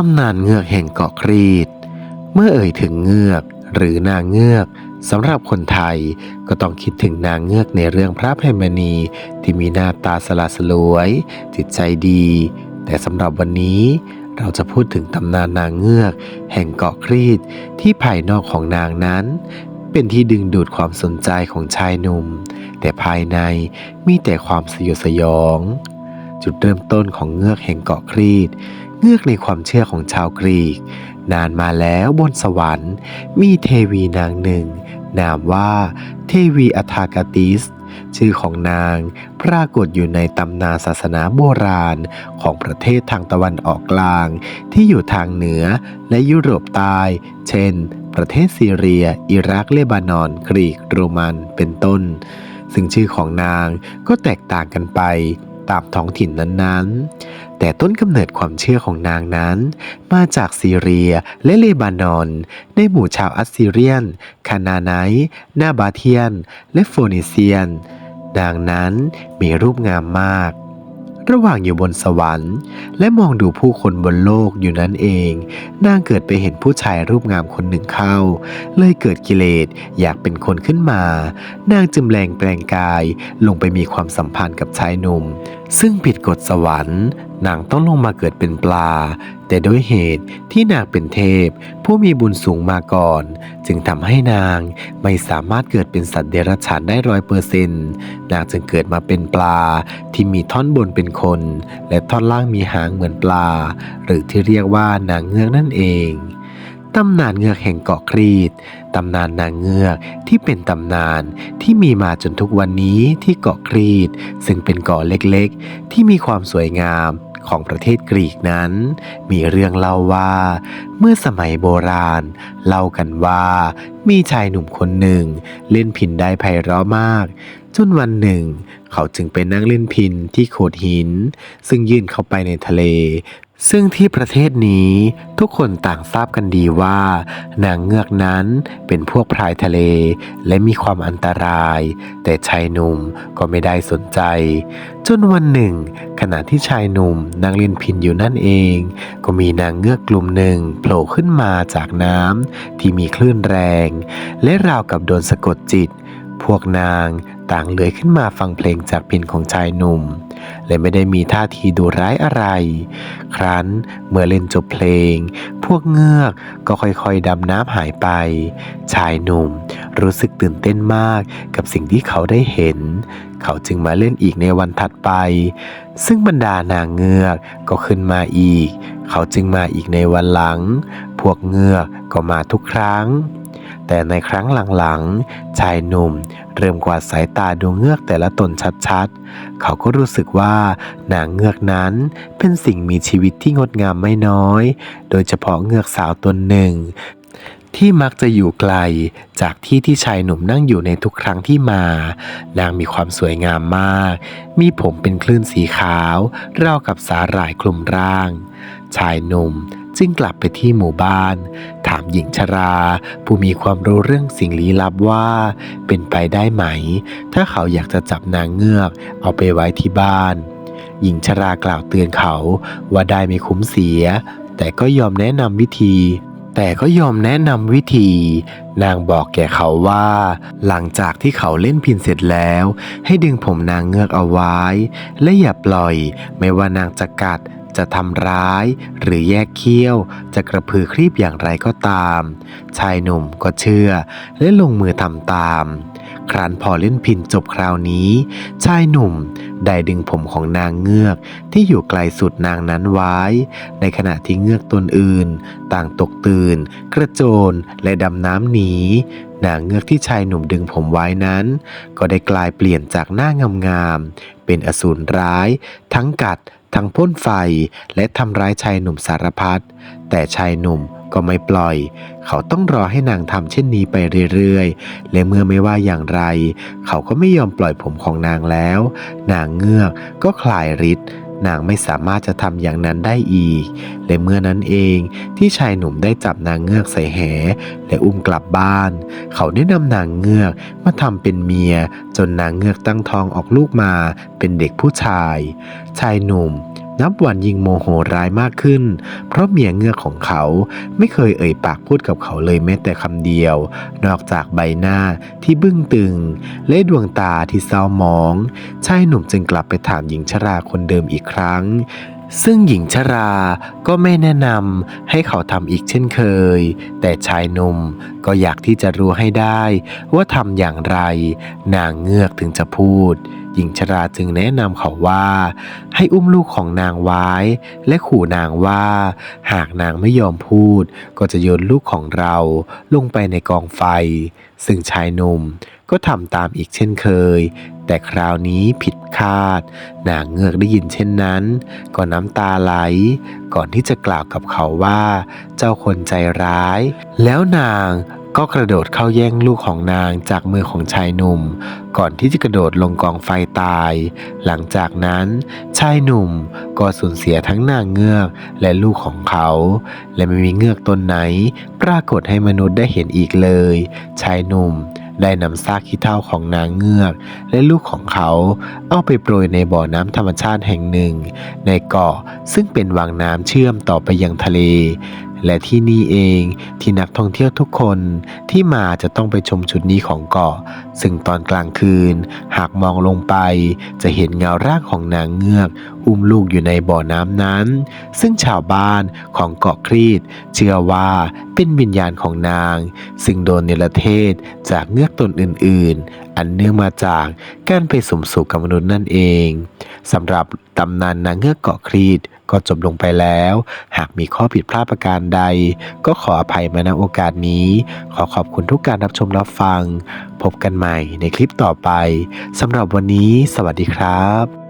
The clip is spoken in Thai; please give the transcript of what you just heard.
ตำนานเงือกแห่งเกาะครีต เมื่อเอ่ยถึงเงือกหรือนางเงือกสำหรับคนไทยก็ต้องคิดถึงนางเงือกในเรื่องพระเพมณีที่มีหน้าตาสละสลวย จิตใจดี แต่สำหรับวันนี้เราจะพูดถึงตำนานนางเงือก แห่งเกาะครีตที่ภายนอกของนางนั้น เป็นที่ดึงดูดความสนใจของชายหนุ่ม แต่ภายในมีแต่ความสยดสยอง จุดเริ่มต้นของเงือกแห่งเกาะครีต เงือกในความเชื่อของชาวกรีก นานมาแล้วบนสวรรค์ มีเทวีนางหนึ่ง นามว่าเทวีอัธากาติส ชื่อของนางปรากฏอยู่ในตำนานศาสนาโบราณของประเทศทางตะวันออกกลาง ที่อยู่ทางเหนือและยุโรปใต้ เช่น ประเทศซีเรีย อิรักเลบานอน กรีก โรมัน เป็นต้น ซึ่งชื่อของนางก็แตกต่างกันไปตามท้องถิ่นนั้นๆ แต่ต้นกำเนิดความเชื่อของนางนั้น มาจากซีเรียและเลบานอน ในหมู่ชาวอัสซีเรียน คานาไนนาบาเทียน และโฟนิเซียน นางนั้นมีรูปงามมาก ระหว่างอยู่บนสวรรค์ และมองดูผู้คนบนโลกอยู่นั้นเอง นางเกิดไปเห็นผู้ชายรูปงามคนหนึ่งเข้า เลยเกิดกิเลสอยากเป็นคนขึ้นมา นางจึงแปลงแปลงกายลงไปมีความสัมพันธ์กับชายหนุ่ม ซึ่งผิดกฎสวรรค์นางต้องลงมาเกิดเป็นปลา แต่ด้วยเหตุที่นางเป็นเทพ ผู้มีบุญสูงมาก่อน จึงทำให้นางไม่สามารถเกิดเป็นสัตว์เดรัจฉานได้ร้อยเปอร์เซนต์นางจึงเกิดมาเป็นปลาที่มีท่อนบนเป็นคน และท่อนล่างมีหางเหมือนปลา หรือที่เรียกว่านางเงือกนั่นเอง ตำนานเงือกแห่งเกาะครีต ตำนานนางเงือกที่เป็นตำนานที่มีมาจนทุกวันนี้ที่เกาะครีต ซึ่งเป็นเกาะเล็กๆ ที่มีความสวยงามของประเทศกรีกนั้น มีเรื่องเล่าว่า เมื่อสมัยโบราณ เล่ากันว่ามีชายหนุ่มคนหนึ่ง เล่นพินได้ไพเราะมาก จนวันหนึ่ง เขาจึงไปนั่งเล่นพินที่โขดหิน ซึ่งยื่นเข้าไปในทะเล ซึ่งที่ประเทศนี้ทุกคนต่างทราบกันดีว่า นางเงือกนั้นเป็นพวกพรายทะเล และมีความอันตราย แต่ชายหนุ่มก็ไม่ได้สนใจ จนวันหนึ่ง ขณะที่ชายหนุ่มนั่งเล่นพินอยู่นั่นเอง ก็มีนางเงือกกลุ่มหนึ่งโผล่ขึ้นมาจากน้ำที่มีคลื่นแรง และราวกับโดนสะกดจิต พวกนาง ต่างเลื้อยขึ้นมาฟังเพลงจากพินของชายหนุ่ม และไม่ได้มีท่าทีดูร้ายอะไร ครั้นเมื่อเล่นจบเพลง พวกเงือกก็ค่อยๆดำน้ำหายไป ชายหนุ่มรู้สึกตื่นเต้นมากกับสิ่งที่เขาได้เห็น เขาจึงมาเล่นอีกในวันถัดไป ซึ่งบรรดานางเงือกก็ขึ้นมาอีก เขาจึงมาอีกในวันหลัง พวกเงือกก็มาทุกครั้ง แต่ในครั้งหลังๆ ชายหนุ่มเริ่มกวาดสายตาดูเงือกแต่ละตนชัดๆ เขาก็รู้สึกว่านางเงือกนั้นเป็นสิ่งมีชีวิตที่งดงามไม่น้อย โดยเฉพาะเงือกสาวตนหนึ่ง ที่มักจะอยู่ไกลจากที่ที่ชายหนุ่มนั่งอยู่ในทุกครั้งที่มา นางมีความสวยงามมาก มีผมเป็นคลื่นสีขาวราวกับสาหร่ายคลุมร่าง ชายหนุ่ม จึงกลับไปที่หมู่บ้าน ถามหญิงชรา ผู้มีความรู้เรื่องสิ่งลี้ลับว่า เป็นไปได้ไหม ถ้าเขาอยากจะจับนางเงือก เอาไปไว้ที่บ้าน หญิงชรากล่าวเตือนเขาว่าได้ไม่คุ้มเสีย แต่ก็ยอมแนะนำวิธีแต่ก็ยอมแนะนำวิธี นางบอกแก่เขาว่า หลังจากที่เขาเล่นพินเสร็จแล้ว ให้ดึงผมนางเงือกเอาไว้ และอย่าปล่อย ไม่ว่านางจะกัด จะทำร้ายหรือแยกเขี้ยว จะกระพือครีบอย่างไรก็ตาม ชายหนุ่มก็เชื่อและลงมือทำตาม ครั้นพอเล่นพินจบคราวนี้ ชายหนุ่มได้ดึงผมของนางเงือกที่อยู่ไกลสุดนางนั้นไว้ ในขณะที่เงือกตนอื่น ต่างตกตื่น กระโจนและดำน้ำหนีนางเงือกที่ชายหนุ่มดึงผมไว้นั้น ก็ได้กลายเปลี่ยนจากหน้างามๆเป็นอสูรร้าย ทั้งกัด ทั้งพ่นไฟและทำร้ายชายหนุ่มสารพัดแต่ชายหนุ่มก็ไม่ปล่อย เขาต้องรอให้นางทำเช่นนี้ไปเรื่อยๆ และเมื่อไม่ว่าอย่างไร เขาก็ไม่ยอมปล่อยผมของนางแล้ว นางเงือกก็คลายฤทธิ์ นางไม่สามารถจะทำอย่างนั้นได้อีก และเมื่อนั้นเองที่ชายหนุ่มได้จับนางเงือกใส่แห และอุ้มกลับบ้าน เขาได้นำนางเงือกมาทำเป็นเมีย จนนางเงือกตั้งท้องออกลูกมาเป็นเด็กผู้ชาย ชายหนุ่ม นับวันยิ่งโมโหร้ายมากขึ้น เพราะเมียเงือกของเขาไม่เคยเอ่ยปากพูดกับเขาเลยแม้แต่คำเดียว นอกจากใบหน้าที่บึ้งตึง และดวงตาที่เศร้าหมองชายหนุ่มจึงกลับไปถามหญิงชราคนเดิมอีกครั้งซึ่งหญิงชราก็ไม่แนะนำให้เขาทำอีกเช่นเคย แต่ชายหนุ่มก็อยากที่จะรู้ให้ได้ ว่าทำอย่างไร นางเงือกถึงจะพูด หญิงชราจึงแนะนำเขาว่า ให้อุ้มลูกของนางไว้ และขู่นางว่า หากนางไม่ยอมพูด ก็จะโยนลูกของเราลงไปในกองไฟ ซึ่งชายหนุ่มก็ทำตามอีกเช่นเคย แต่คราวนี้ผิดคาด นางเงือกได้ยินเช่นนั้น ก็น้ำตาไหล ก่อนที่จะกล่าวกับเขาว่า เจ้าคนใจร้าย แล้วนาง ก็กระโดดเข้าแย่งลูกของนางจากมือของชายหนุ่ม ก่อนที่จะกระโดดลงกองไฟตาย หลังจากนั้นชายหนุ่มก็สูญเสียทั้งนางเงือกและลูกของเขา และไม่มีเงือกตนไหน ปรากฏให้มนุษย์ได้เห็นอีกเลย ชายหนุ่มได้นำซากขี้เถ้าของนางเงือก และลูกของเขาเอาไปโปรยในบ่อน้ำธรรมชาติแห่งหนึ่ง ในเกาะซึ่งเป็นวังน้ำเชื่อมต่อไปยังทะเล และที่นี่เองที่นักท่องเที่ยวทุกคนที่มาจะต้องไปชมจุดนี้ของเกาะ ซึ่งตอนกลางคืน หากมองลงไป จะเห็นเงาร่างของนางเงือก อุ้มลูกอยู่ในบ่อน้ำนั้น ซึ่งชาวบ้านของเกาะครีตเชื่อว่าเป็นวิญญาณของนาง ซึ่งโดนเนรเทศจากเงือกตนอื่น ๆ อันเนื่องมาจากการไปสมสู่กับมนุษย์นั่นเองสำหรับ ตำนานนางเงือกเกาะครีตก็จบลงไปแล้ว หากมีข้อผิดพลาดประการใด ก็ขออภัยมาณโอกาสนี้ ขอขอบคุณทุกการรับชมรับฟัง พบกันใหม่ในคลิปต่อไปสำหรับวันนี้ สวัสดีครับ